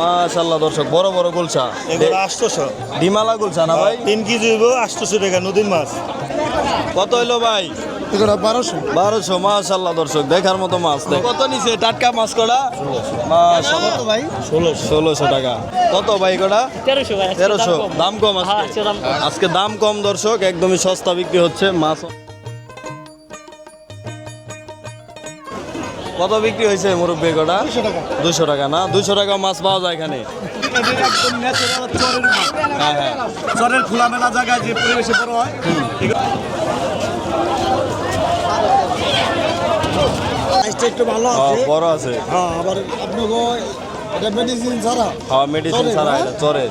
মাশাল্লাহ দর্শক বড় বড় গুলশা। এগুলো আটশোশো। ডিমালা গুলশা না ভাই? তিন কেজি হইব আটশোশো টাকা নদীর মাছ। কত হইল ভাই? এগুলো বারোশো। বারোশো মাশাল্লাহ দর্শক দেখার মতো মাছ দেখ। কত নিছে টাটকা মাছ কটা? মাশাল্লাহ ভাই? ষোলোশো। ষোলোশো টাকা। কত ভাই কটা? তেরোশো দাম কম। আজকে দাম কম দর্শক একদমই সস্তা বিক্রি হচ্ছে মাছ। কত বিক্রি হয়েছে মুরব্বী কটা? দুশো টাকা। না? দুশো টাকা মাছ পাওয়া যায় এখানে? হ্যাঁ হ্যাঁ। চরের খোলামেলা জায়গায় যে পরিবেশে বড় হয় একটু ভালো আছে। বড় আছে। হ্যাঁ আবার আপনাকে এটা মেডিসিন ছাড়া? হ্যাঁ মেডিসিন চরে, ছাড়া হ্যাঁ? এটা চরে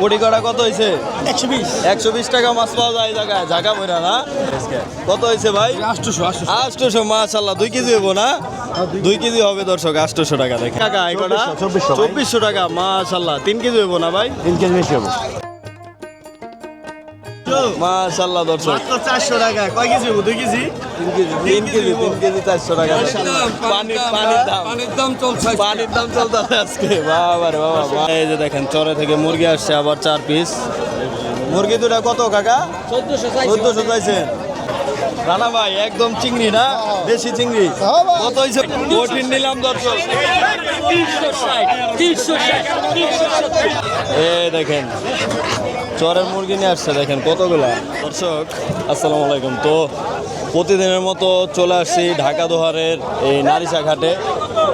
কোটি কটা কত হয়েছে একশো বিশ। একশো বিশ টাকা মাছ পাওয়া যায় জায়গায় জায়গা বইরা না? কত হয়েছে ভাই? মাশাল্লাহ দুই কেজি না? দুই কেজি। হবে দর্শক আষ্টশো টাকা দেখে টাকা চব্বিশশো টাকা মাশাল্লাহ তিন কেজি হইব না ভাই? তিন কেজি বেশি হবে। মাশাল্লাহ দর্শক। চারশো টাকা। কয় কেজি দুই কেজি? তিন কেজি তিন কেজি তিন কেজি চারশো টাকা পানির পানির দাম পানির দাম। চলছে পানির দাম চলতেছে আজকে। বাবা রে বাবা বাবা। এই যে দেখেন চরে থেকে মুরগি আসছে আবার চার পিস মুরগি দুটা কত কাকা? চোদ্দশো চাইছেন রানা ভাই একদম চিংড়ি না? দেশি চিংড়ি? কত হয়েছে কঠিন নিলাম দর্শক। এ দেখেন। চরের মুরগি নিয়ে আসছে, দেখেন কতগুলা। দর্শক, আসসালামু আলাইকুম। তো প্রতিদিনের মতো চলে আসছি ঢাকা দোহারের এই নারিশা ঘাটে।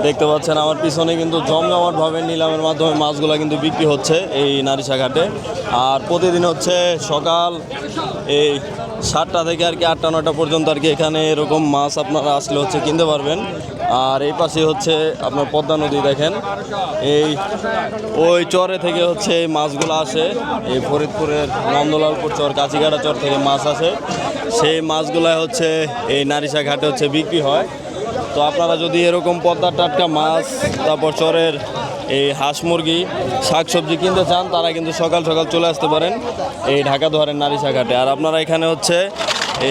দেখতে পাচ্ছেন আমার পিছনে কিন্তু জমজমাটভাবে নিলামের মাধ্যমে মাছগুলো কিন্তু বিক্রি হচ্ছে এই নারিশা ঘাটে। আর প্রতিদিন হচ্ছে সকাল এই সাতটা থেকে আর কি আটটা নটা পর্যন্ত আর কি এখানে এরকম মাছ আপনারা আসলে হচ্ছে কিনতে পারবেন। আর এই পাশে হচ্ছে আপনার পদ্মা নদী দেখেন। এই ওই চরে থেকে হচ্ছে এই মাছগুলো আসে। এই ফরিদপুরের নন্দলালপুর চর কাছিগাড়া চর থেকে মাছ আসে। সেই মাছগুলাই হচ্ছে এই নারিশা ঘাটে হচ্ছে বিক্রি হয়। তো আপনারা যদি এরকম পদ্মার টাটকা মাছ, তারপর চরের এই হাঁস মুরগি, শাকসবজি কিনতে চান, তারা কিন্তু সকাল সকাল চলে আসতে পারেন এই ঢাকা দোহারের নারিশা ঘাটে। আর আপনারা এখানে হচ্ছে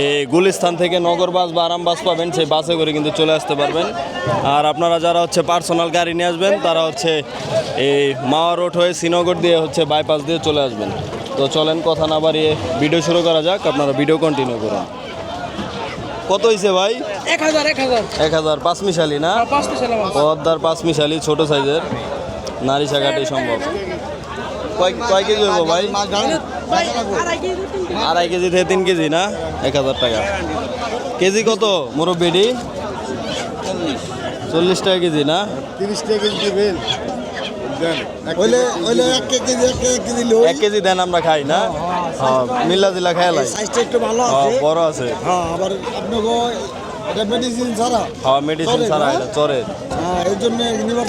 এই গুলিস্থান থেকে নগর বাস বা আরাম বাস পাবেন সেই বাসে করে কিন্তু চলে আসতে পারবেন। আর আপনারা যারা হচ্ছে পার্সোনাল গাড়ি নিয়ে আসবেন তারা হচ্ছে এই মাওয়া রোড হয়ে শ্রীনগর দিয়ে হচ্ছে বাইপাস দিয়ে চলে আসবেন। তো চলেন কথা না বাড়িয়ে ভিডিও শুরু করা যাক আপনারা ভিডিও কন্টিনিউ করুন। কত হয়েছে ভাই? এক হাজার এক হাজার। এক হাজার পাঁচ মিশালি না? মাছ পদ্মার পাঁচ মিশালি ছোট সাইজের নারী শাখাটি সম্ভব। কয় কয় কেজি হব ভাই? আড়াই কেজি থেকে তিন কেজি না? এক হাজার টাকা। কেজি কত মুরব্বিডি চল্লিশ টাকা কেজি না? তিরিশ টাকা কেজি দিবেন। এক কেজি দেন আমরা খাই না? হ্যাঁ মিল্লা জিল্লা খাই হ্যাঁ, আছে। বড় আছে। হ্যাঁ আবার আপনাকে এটা মেডিসিন ছাড়া? হ্যাঁ মেডিসিন চরে, ছাড়া না? এটা চরে। হ্যাঁ এই জন্য নিবার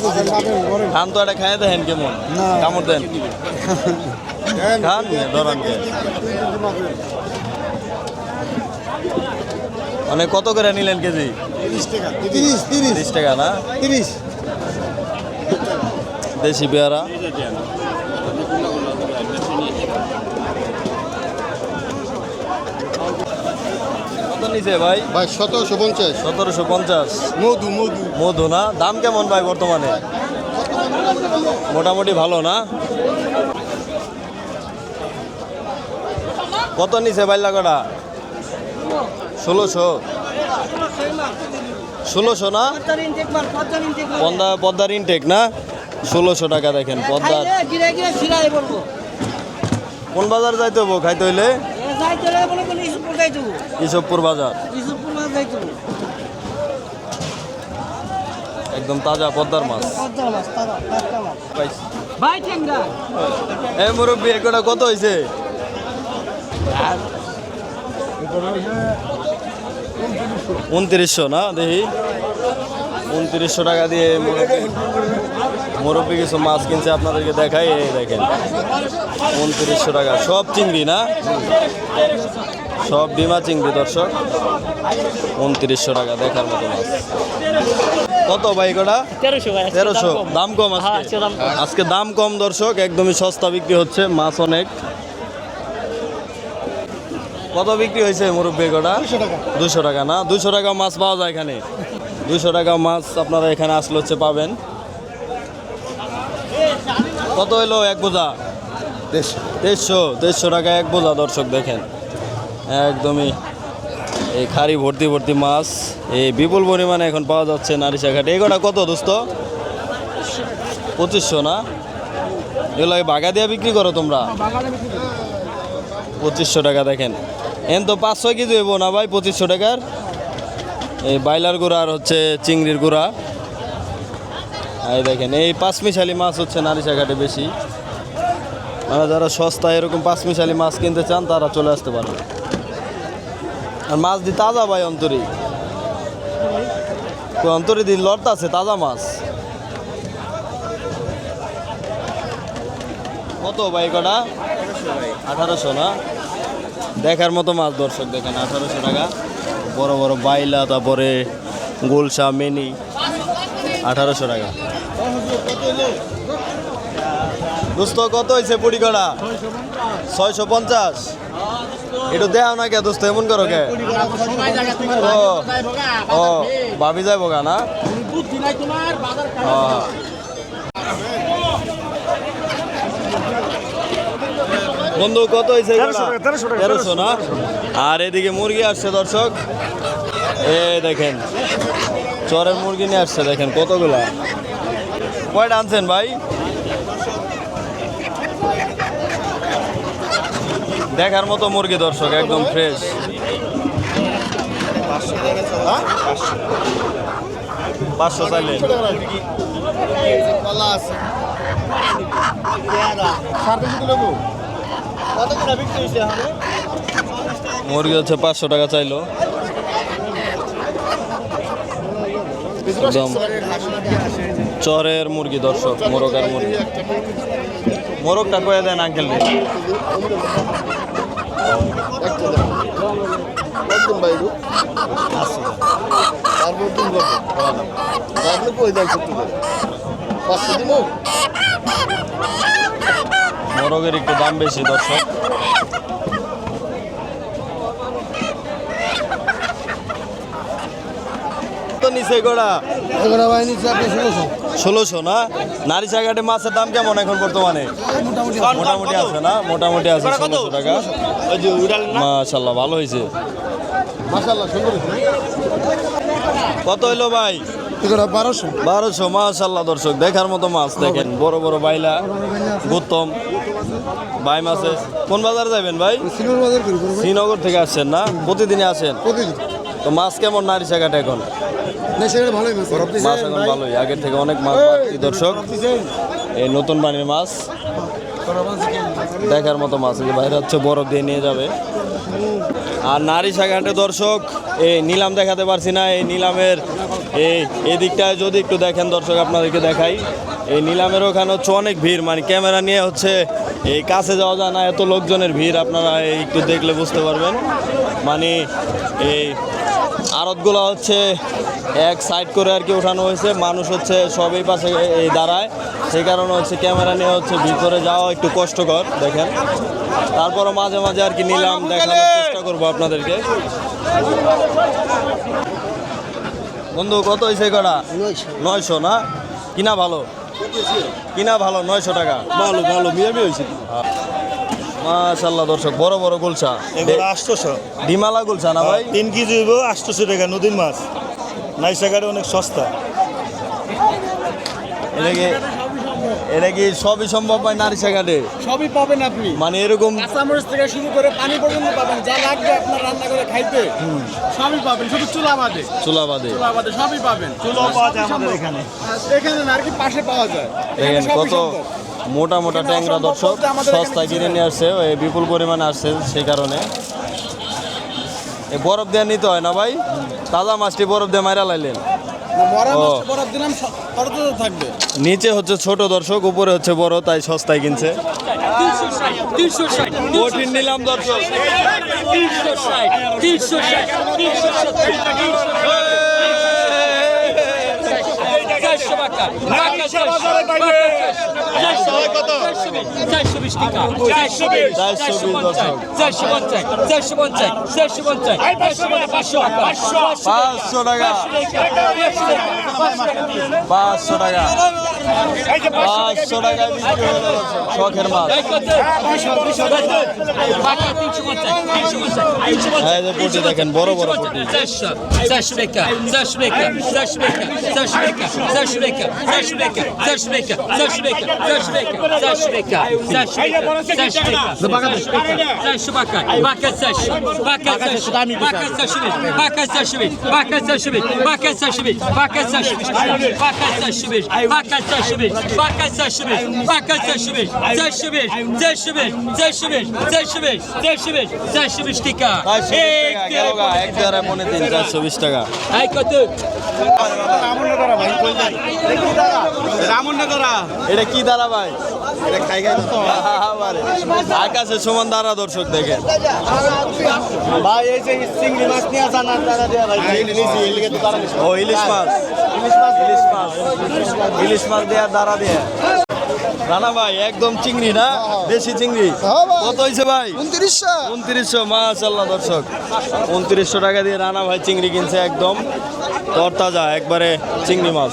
খান তো এটা খাই দেখেন কেমন? না। কামড় দেন। খান ধরান মানে কত করে নিলেন কেজি? তিরিশ। তিরিশ টাকা না? তিরিশ। দেশি পেয়ারা? নিছে ভাই? ভাই সতেরোশো পঞ্চাশ। সতেরোশো পঞ্চাশ। মধু মধু। মধু না? দাম কেমন ভাই বর্তমানে? মোটামুটি ভালো না? কত নিছে বাইল্লা কটা ষোলোশো। ষোলোশো না? পদ্মা পদ্মার ইনটেক না? ষোলোশো টাকা দেখেন পদ্মার। কোন বাজার যাইতে হব খাইতে হইলে? ইসবপুর বাজার। একদম তাজা পদ্মার মাছ। ভাই ঠেংরা এ মুরব্বী একটা কত হয়েছে উনত্রিশশো না দেখি। উনত্রিশশো টাকা দিয়ে মুরব্বী মুরব্বী কিছু মাছ কিনছে আপনাদেরকে দেখাই এই দেখেন। উনত্রিশশো টাকা। সব চিংড়ি না? সব বিমা চিংড়ি দর্শক। উনত্রিশশো টাকা দেখার মতো মাছ। কত ভাই কটা তেরোশো দাম কম। হ্যাঁ, আজকে? আজকে দাম কম। আজকে দাম কম দর্শক। একদমই সস্তা বিক্রি হচ্ছে মাছ অনেক। কত বিক্রি হয়েছে মুরব্বী কটা দুশো টাকা। না? দুশো টাকা মাছ পাওয়া যায় এখানে। দুশো টাকা মাছ আপনারা এখানে আসলে হচ্ছে পাবেন। কত হলো এক বোঝা? দেড়শো দেড়শো টাকা এক বোঝা দর্শক দেখেন। একদমই এই খাড়ি ভর্তি ভর্তি মাছ, এই বিপুল পরিমাণে এখন পাওয়া যাচ্ছে নারিশা ঘাটে এগুলো কত দোস্ত? পঁচিশশো না? এগুলো বাগা দিয়ে বিক্রি করো তোমরা? পঁচিশশো টাকা দেখেন। এন তো পাঁচ ছয় কেজি হইব না ভাই, পঁচিশশো টাকার? এই বাইলার গুঁড়া আর হচ্ছে চিংড়ির গুঁড়া। এই দেখেন, এই পাঁচমিশালি মাছ হচ্ছে নারিশা ঘাটে বেশি। মানে যারা সস্তা এরকম পাঁচমিশালি মাছ কিনতে চান, তারা চলে আসতে পারেন আর মাছ দি তাজা ভাই অন্তরি। অন্তরি দিন লড়তা আছে তাজা মাছ। কত ভাই কটা? আঠারোশো না? দেখার মতো মাছ দর্শক দেখেন, আঠারোশো টাকা। বড় বড় বাইলা, তারপরে গোলসা, মেনি। আঠারোশো টাকা। দোস্ত, কত হয়েছে পুরি কড়া ছয়শো পঞ্চাশ। একটু দেও না কে দোস্ত এমন করো কে? ও ও ভাবি যাইব গা না। বন্ধু কত হয়েছে তেরোশো না? আর এদিকে মুরগি আসছে দর্শক। এ দেখেন চরের মুরগি নিয়ে আসছে দেখেন কতগুলা। কয়টা আনছেন ভাই? দেখার মতো মুরগি দর্শক, একদম ফ্রেশ পাঁচশো চাইলে। মুরগি হচ্ছে পাঁচশো টাকা চাইলো। চরের মুরগি দর্শক মোরগের মুরগি। মোরগটা কয়ে দেন আঙ্কেল একদম বাইরু তারপর দিন কত তারপরে কই দেন সত্যি করে পাঁচশো দিন মোরগের একটু দাম বেশি দর্শক। নিচে গোড়া। আপনি ষোলোশো। ষোলোশো না? নারী মাছের দাম কেমন এখন বর্তমানে? মোটামুটি আছে। না? মোটামুটি আছে ষোলোশো টাকা। মাশাল্লাহ ভালো হয়েছে। কত হইল ভাই? বারোশো। বারোশো মাশাল্লাহ দর্শক দেখার মতো মাছ দেখেন। বড় বড় বাইলা গুত্তম ভাই মাছে কোন বাজার যাবেন ভাই? শ্রীনগর থেকে আসছেন না? প্রতিদিনই আসেন? প্রতিদিন। তো মাছ কেমন নারী ঘাটে এখন? মাছ। এখন ভালোই। আগের থেকে অনেক মাছ দর্শক। এই নতুন পানির মাছ। দেখার মতো মাছ যে বাইরে হচ্ছে বরফ দিয়ে নিয়ে যাবে। আর নারী ঘাটে দর্শক, এই নিলাম দেখাতে পারছি না, এই নিলামের এই এদিকটায় যদি একটু দেখেন দর্শক, আপনাদেরকে দেখাই। এই নিলামের ওখানে হচ্ছে অনেক ভিড় মানে ক্যামেরা নিয়ে হচ্ছে এই কাছে যাওয়া যায় না, এত লোকজনের ভিড়, আপনারা একটু দেখলে বুঝতে পারবেন। মানে এই আড়তগুলো হচ্ছে এক সাইড করে আর কি ওঠানো হয়েছে। মানুষ হচ্ছে সবই পাশে এই দাঁড়ায়। সেই কারণে হচ্ছে ক্যামেরা নিয়ে হচ্ছে ভিতরে যাওয়া একটু কষ্টকর দেখেন। তারপরও মাঝে মাঝে আর কি নিলাম দেখানোর চেষ্টা করব আপনাদেরকে। বন্ধু কত হয়েছে কটা? নয়শো। না? কিনা ভালো? কিনা ভালো নয়শো টাকা। ভালো ভালো মিয়ামি হয়েছে মাশাল্লাহ দর্শক বড় বড় গুলশা এগুলো আটশোশো। ডিমালা গুলশা না ভাই? তিন কেজি আটশোশো টাকা নদীর মাছ। নাইসা গাড়ি অনেক সস্তা। এটা কি এটা কি সবই সম্ভব হয় নারী ঘাটে সবই পাবেন আপনি। মানে এরকম কাঁচামরিচ থেকে শুরু করে পানি পর্যন্ত পাবেন। যা লাগবে আপনার রান্না করে খাইতে সবই পাবেন। শুধু চুলা বাদে। চুলা বাদে। চুলা বাদে সবই পাবেন। চুলো পাওয়া যায় আমাদের এখানে। এখানে না আর কি পাশে পাওয়া যায়। দেখেন কত মোটা মোটা ট্যাংরা দর্শক সস্তায় কিনে নিয়ে আসছে। বিপুল পরিমাণে আসছে সেই কারণে। বরফ দেওয়া নিতে হয় না ভাই? তাজা মাছটি বরফ দিয়ে মাইরা লাইলেন। নিচে হচ্ছে ছোট দর্শক উপরে হচ্ছে বড় তাই সস্তায় কিনছে। কঠিন নিলাম দর্শক। চারশো টাকা। চারশো টাকা চারশো চারশো বিশ টাকা চারশো বিশ চারশো পঞ্চাশ চারশো পঞ্চাশ চারশো পঞ্চাশ চারশো পঞ্চাশ চারশো পাঁচশো পাঁচশো টাকা পাঁচশো টাকা পাঁচশো টাকা বিক্রি হলো দর্শক। শখের মাছ এই যে পুটি দেখেন বড় বড় পুটি চারশো চারশো টাকা চারশো টাকা চারশো টাকা চারশো টাকা চারশো টাকা চারশো টাকা চারশো টাকা চারশো টাকা চারশো টাকা চারশো টাকা চারশো টাকা চারশো টাকা চারশো বাকা বাকা চারশো বাকা চারশো বাকা চারশো বাকা চারশো বাকা চারশো বাকা চারশো বাকা চারশো বাকা চারশো বাকা চারশো বাকা চারশো বাকা চারশো চারশো চারশো চারশো চারশো চারশো চারশো বিশ টাকা চারশো বিশ টাকা গেল গা, এক দেড় মনে তিন চারশো বিশ টাকা এই কত এটা কি দাঁড়া ভাই। আকাশের সমান দাঁড়া দর্শক দেখে। ভাই এই যে চিংড়ি মাছ নিয়ে আসা না দাদা দিয়া ভাই তারা ও ইলিশ মাছ। ইলিশ মাছ ইলিশ মাছ। দেওয়ার দাঁড়া দিয়ে রানা ভাই একদম চিংড়ি না? দেশি চিংড়ি? হ্যাঁ ভাই। কত হয়েছে ভাই? উনত্রিশশো। উনত্রিশশো মাশাল্লাহ দর্শক। উনত্রিশশো টাকা দিয়ে রানা ভাই চিংড়ি কিনছে একদম। তরতাজা একবারে চিংড়ি মাছ।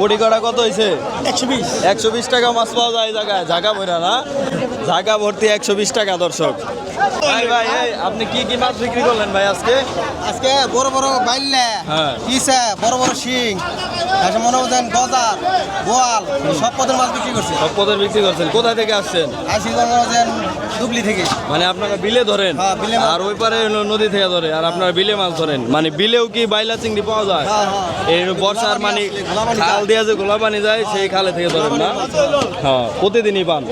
কটা কত হয়েছে একশো বিশ। একশো বিশ টাকা মাছ পাওয়া যায় জায়গায়। জায়গা ভরা না? জায়গা ভর্তি একশো বিশ টাকা দর্শক। ভাই ভাই আপনি কি কি মাছ বিক্রি করলেন ভাই আজকে? আজকে বড় বড় বাইল্লা হ্যাঁ। বড় বড় শিং তারপর মনে করেন গজার বোয়াল সব পদের মাছ বিক্রি করছে। সব পদের বিক্রি করছেন। থেকে আসছেন? আসি মনে দুবলি থেকে। মানে আপনারা বিলে ধরেন? হ্যাঁ। আর ওই পারে নদী থেকে ধরে। আর আপনারা বিলে মাছ ধরেন। মানে বিলেও কি বাইলা চিংড়ি পাওয়া যায়? হ্যাঁ। এই বর্ষার মানে খাল দিয়ে যে গোলা পানি যায় সেই খালে থেকে ধরেন না? হ্যাঁ। প্রতিদিনই পান?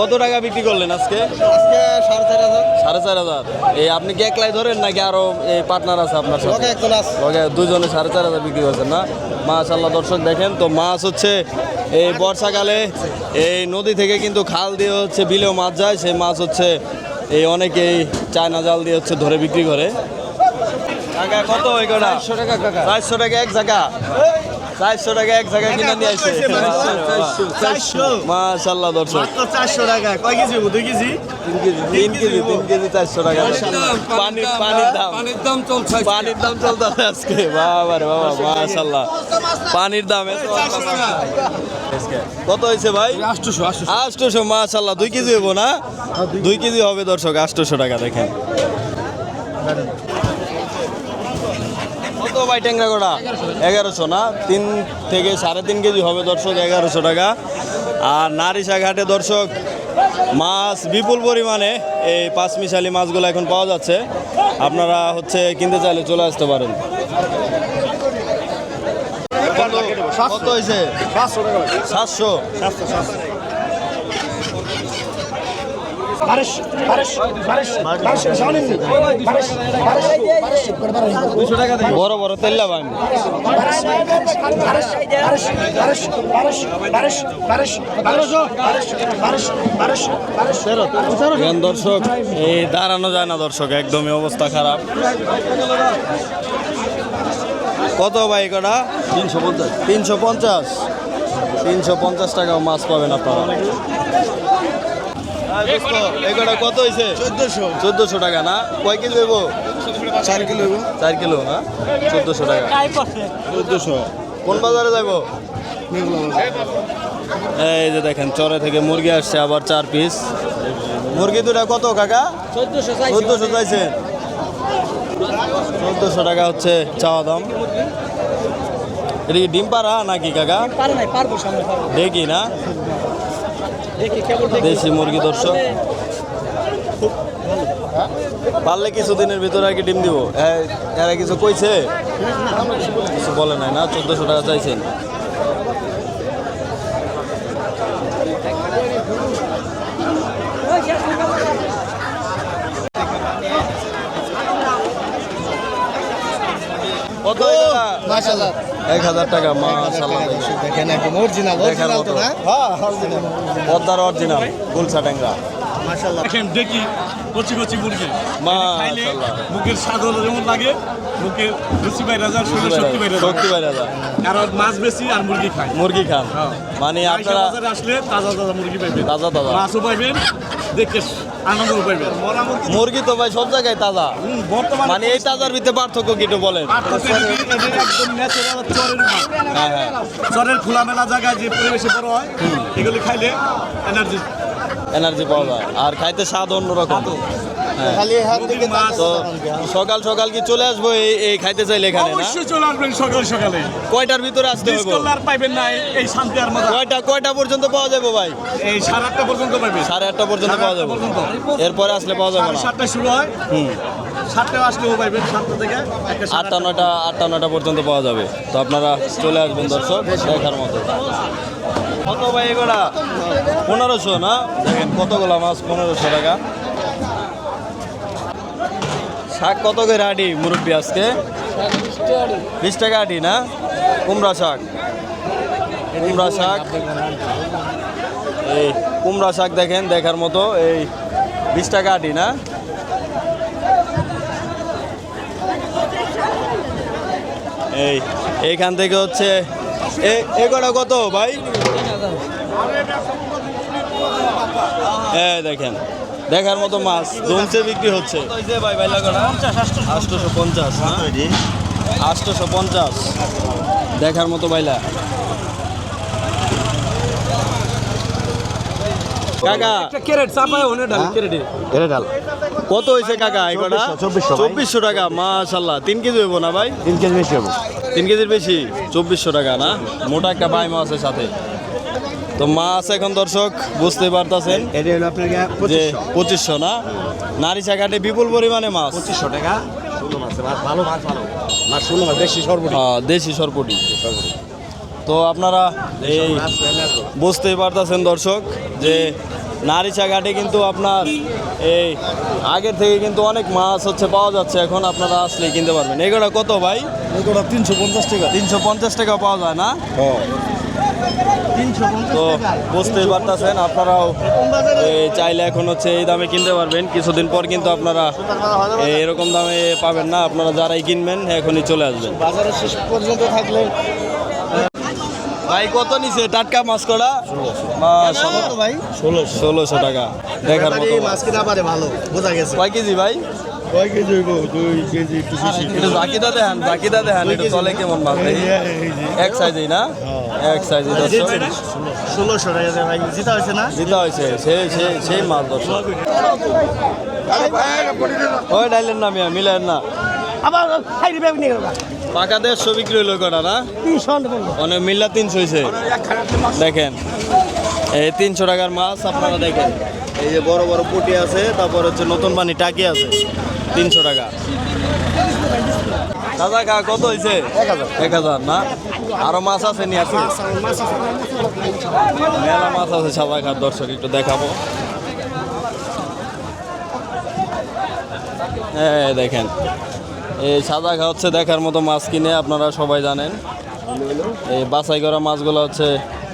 কত টাকা বিক্রি করলেন আজকে? আজকে সাড়ে চার হাজার। সাড়ে চার হাজার। এই আপনি কি একলাই ধরেন নাকি আরও এই পার্টনার আছে আপনার সাথে? একজন আছে। দুজনে সাড়ে চার হাজার বিক্রি করছেন না? মাশাল্লাহ দর্শক দেখেন তো মাছ হচ্ছে এই বর্ষাকালে এই নদী থেকে কিন্তু খাল দিয়ে হচ্ছে বিলেও মাছ যায় সেই মাছ হচ্ছে এই অনেকেই চায়না জাল দিয়ে হচ্ছে ধরে বিক্রি করে। কাকা কত ওই কটা? চারশো টাকা চারশো টাকা এক জায়গা। চারশো টাকা এক জায়গা কিনে নিয়ে আসছে চারশো মাশাল্লাহ দর্শক। চারশো টাকা। কয় কেজি দুই কেজি? তিন কেজি তিন কেজি চারশো টাকা। পানির পানির দাম পানির দাম চলছে পানির দাম চলতেছে আজকে। বাবা রে বাবা মাশাল্লাহ পানির দাম এত কত হয়েছে ভাই? আটশোশো আটশোশো। মাশাল্লাহ দুই কেজি হব না? দুই কেজি হবে দর্শক আটশোশো টাকা দেখেন। ভাই ট্যাংরা গোড়া এগারোশো না? তিন থেকে সাড়ে তিন কেজি হবে দর্শক, এগারোশো টাকা। আর নারিশা ঘাটে দর্শক, মাছ বিপুল পরিমাণে এই পাঁচমিশালি মাছগুলো এখন পাওয়া যাচ্ছে। আপনারা হচ্ছে কিনতে চাইলে চলে আসতে পারেন। কত- কত টাকা বারিশ বারিশ বারিশ বারিশ জানেননি বারিশ বারিশ টাকা দর্শক এই দাঁড়ানো যায় না দর্শক একদমই অবস্থা খারাপ কত ভাই কটা তিনশো পঞ্চাশ তিনশো পঞ্চাশ তিনশো পঞ্চাশ টাকাও মাছ পাবেন আপনারা এগুলো কত হয়েছে চোদ্দশো। চোদ্দোশো টাকা না? কয় কেজি দেবো চার কিলো চার কিলো না? চোদ্দোশো টাকা। চোদ্দশো। কোন বাজারে যাব এই যে দেখেন চরে থেকে মুরগি আসছে আবার চার পিস মুরগি দুটা কত কাকা? চোদ্দোশো চাইছে। চোদ্দোশো টাকা হচ্ছে চাওয়া দাম। এটা কি ডিম পাড়া নাকি কাকা? দেখি না? দেশি মুরগি দর্শক। পারলে কিছুদিনের ভিতরে আর কি ডিম দিব। এরা কিছু কইছে। কিছু বলে নাই না চোদ্দশো টাকা চাইছেন। কত এক হাজার টাকা মাশাল্লাহ দেখেন। দেখেন একদম অরিজিনাল অরিজিনাল তো না? হ্যাঁ অরিজিনাল পদ্মার অরিজিনাল গুলসা ট্যাংরা। দেখেন দেখি কচি কচি মুরগি। মা বুকের মুখের স্বাদ যেমন লাগে। মুখের রুচি বাইরে যায় শরীরে শক্তি বাইরে শক্তি বাইরে যায় কারণ মাছ বেশি আর মুরগি খায়। মুরগি খান হ্যাঁ। মানে আপনারা বাজারে আসলে তাজা তাজা মুরগি পাইবেন। তাজা তাজা। মাছও পাইবেন দেখে আনন্দ পাইবেন। মরা মুরগি তো ভাই সব জায়গায় তাজা। বর্তমানে মানে এই তাজার ভিতরে পার্থক্য কি একটু বলেন? হ্যাঁ হ্যাঁ। চরের খোলামেলা জায়গায় যে পরিবেশে বড় হয় এগুলি খাইলে এনার্জি এনার্জি পাওয়া যায়। আর খাইতে স্বাদ অন্যরকম। হ্যাঁ। সকাল সকাল কি চলে আসব? এই এই খাইতে চাইলে এখানে না? অবশ্যই চলে আসবেন সকাল সকালে। কয়টার ভিতরে আসতে হবে আর পাইবেন না এই- শান্তি আর মজা। কয়টা কয়টা পর্যন্ত পাওয়া যাবে ভাই? এই সাড়ে আটটা পর্যন্ত পাইবেন। সাড়ে আটটা পর্যন্ত পাওয়া যাবে এরপরে আসলে পাওয়া যাবে না। সাতটায় শুরু হয়। হুম। সাতটায় আসলেও পাইবেন সাতটা থেকে আটটা। নয়টা আটটা নয়টা পর্যন্ত পাওয়া যাবে। তো আপনারা চলে আসবেন দর্শক দেখার মতো। কত ভাই এগুলা? পনেরোশো না? দেখেন কতগুলা মাছ পনেরোশো টাকা। শাক কত করে আটি মুরব্বী আজকে? বিশ টাকা আটি না? কুমড়া শাক। কুমড়া শাক। এই কুমড়া শাক দেখেন, দেখার মতো। এই বিশ টাকা আটি না? এই, এইখান থেকে হচ্ছে, এ- কত ভাই? হ্যাঁ দেখেন। দেখার মতো মাছ জমছে বিক্রি হচ্ছে। আটশোশো পঞ্চাশ আটশোশো পঞ্চাশ। দেখার মতো বাইলা। কাকা। ক্যারেট চাপায় ওনে ডাল ক্যারেটে। কত হয়েছে কাকা এগুলা? চব্বিশশো, টাকা মাশাল্লাহ তিন কেজি হইব না ভাই? তিন কেজি বেশি হবে তিন কেজির বেশি? চব্বিশশো টাকা না? মোটা একটা বাই মাছের সাথে। তো মাছ এখন দর্শক বুঝতে পারতেছেন। এটা হলো আপনার যে পঁচিশশো। না? নারী চাকাটে বিপুল পরিমাণে মাছ। পঁচিশশো টাকা। ভালো মাছ মাছ মাছ দেশি সরপটি। তো আপনারা এই বুঝতেই পারতেছেন দর্শক যে নারীচা ঘাটে কিন্তু আপনার এই আগের থেকে কিন্তু অনেক মাছ হচ্ছে পাওয়া যাচ্ছে এখন আপনারা আসলে কিনতে পারবেন। এগুলো কত ভাই? এগুলো তিনশো পঞ্চাশ টাকা। তিনশো পঞ্চাশ টাকা পাওয়া যায় না? তো বুঝতেই পারতেছেন আপনারাও চাইলে এখন হচ্ছে এই দামে কিনতে পারবেন। কিছুদিন পর কিন্তু আপনারা এরকম দামে পাবেন না। আপনারা যারাই কিনবেন এখনই চলে আসবেন। বাজারে শেষ পর্যন্ত থাকলে। ভাই কত নিছে? টাটকা মাছ করা ভাই। ষোলোশো টাকা। দেখার মতো মাছ। মাছ কিনা পারে ভালো বোঝা গেছে। কয় কেজি ভাই? কয় কেজি হইব? দুই কেজি একটু বেশি দেখান জাকিদা দেখান একটু চলে কেমন মাছ? এক সাইজেই না? এক সাইজে ষোলোশো টাকা ভাই জিতা হয়েছে না? দিতে হয়েছে সেই সেই সেই মাছ দর্শক। ওই ডাইলেন না মিয়া মিলেন না। আবার হাইরি ব্যাগ নিয়ে গেল পাকা দেড়শো বিক্রি হইল কটা না? তিনশো অনেক মিল্লা তিনশো হয়েছে দেখেন এই তিনশো টাকার মাছ আপনারা দেখেন। এই যে বড় বড় পুটি আছে তারপর হচ্ছে নতুন পানি টাকি আছে তিনশো টাকা। দাদা কা কত হয়েছে এক হাজার না? আরও মাছ আছে নি আছে? মেলা মাছ আছে সাদা খার দর্শক একটু দেখাবো। হ্যাঁ দেখেন এই সাদা ঘা হচ্ছে দেখার মতো মাছ কিনে আপনারা সবাই জানেন। এই বাছাই করা মাছগুলো হচ্ছে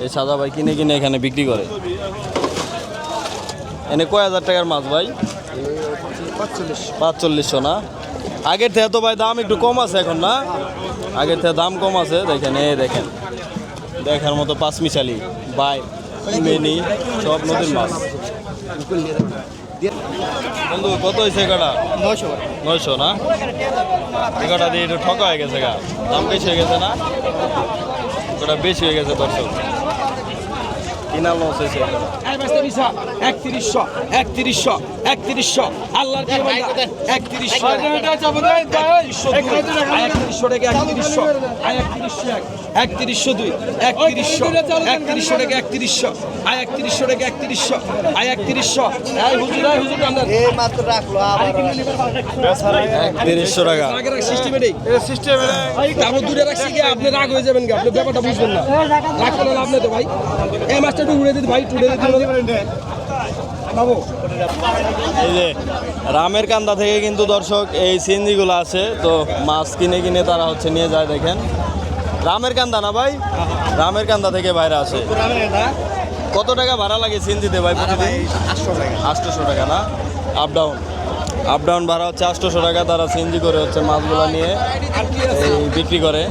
এই সাদা ভাই কিনে কিনে এখানে বিক্রি করে। এনে কয় হাজার টাকার মাছ ভাই? পাঁচচল্লিশশো না? আগের থেকে তো ভাই দাম একটু কম আছে এখন না? আগের থেকে দাম কম আছে দেখেন এই দেখেন। দেখার মতো পাঁচ মিশালি বাই মেনি সব নতুন মাছ। বন্ধু কত হয়েছে কটা? নয়শো। নয়শো না? কাটা দিয়ে একটু ঠকা হয়ে গেছে গা। দাম বেশি হয়ে গেছে না? ওটা বেশি হয়ে গেছে দর্শক। কিনা লস হয়েছে। একত্রিশশো একত্রিশশো একত্রিশশো। আল্লাহর কি বান্দা একত্রিশশো। একত্রিশশো একত্রিশশো টাকা একত্রিশশো। একত্রিশশো দুই একত্রিশশো একত্রিশশো টাকা একত্রিশশো। আয় একত্রিশশো টাকা একত্রিশশো। আয় একত্রিশশো। আয় হুজুর আয় হুজুর আমরা এই মাত্র রাখল আবার তিরিশশো টাকা। সিস্টেমে নেই সিস্টেমে তারপর দূরে রাখছি গিয়ে আপনি রাগ হয়ে যাবেন আপনি ব্যাপারটা বুঝবেন না। রাগ করলে লাভ নেই তো ভাই। এই মাছটা একটু উড়ে দিন ভাই উড়ে দিন বাবু। এই যে রামের কান্দা থেকে কিন্তু দর্শক এই সিএনজিগুলো আছে তো মাছ কিনে কিনে তারা হচ্ছে নিয়ে যায় দেখেন। রামের কান্দা না ভাই? রামের কান্দা থেকে বাইরে আসে। কত টাকা ভাড়া লাগে সিএনজিতে ভাই প্রতিদিন? আটশো টাকা। আটশোশো টাকা না? আপ ডাউন আপ ডাউন ভাড়া হচ্ছে আটশোশো টাকা তারা সিএনজি করে হচ্ছে মাছগুলো নিয়ে এই বিক্রি করে।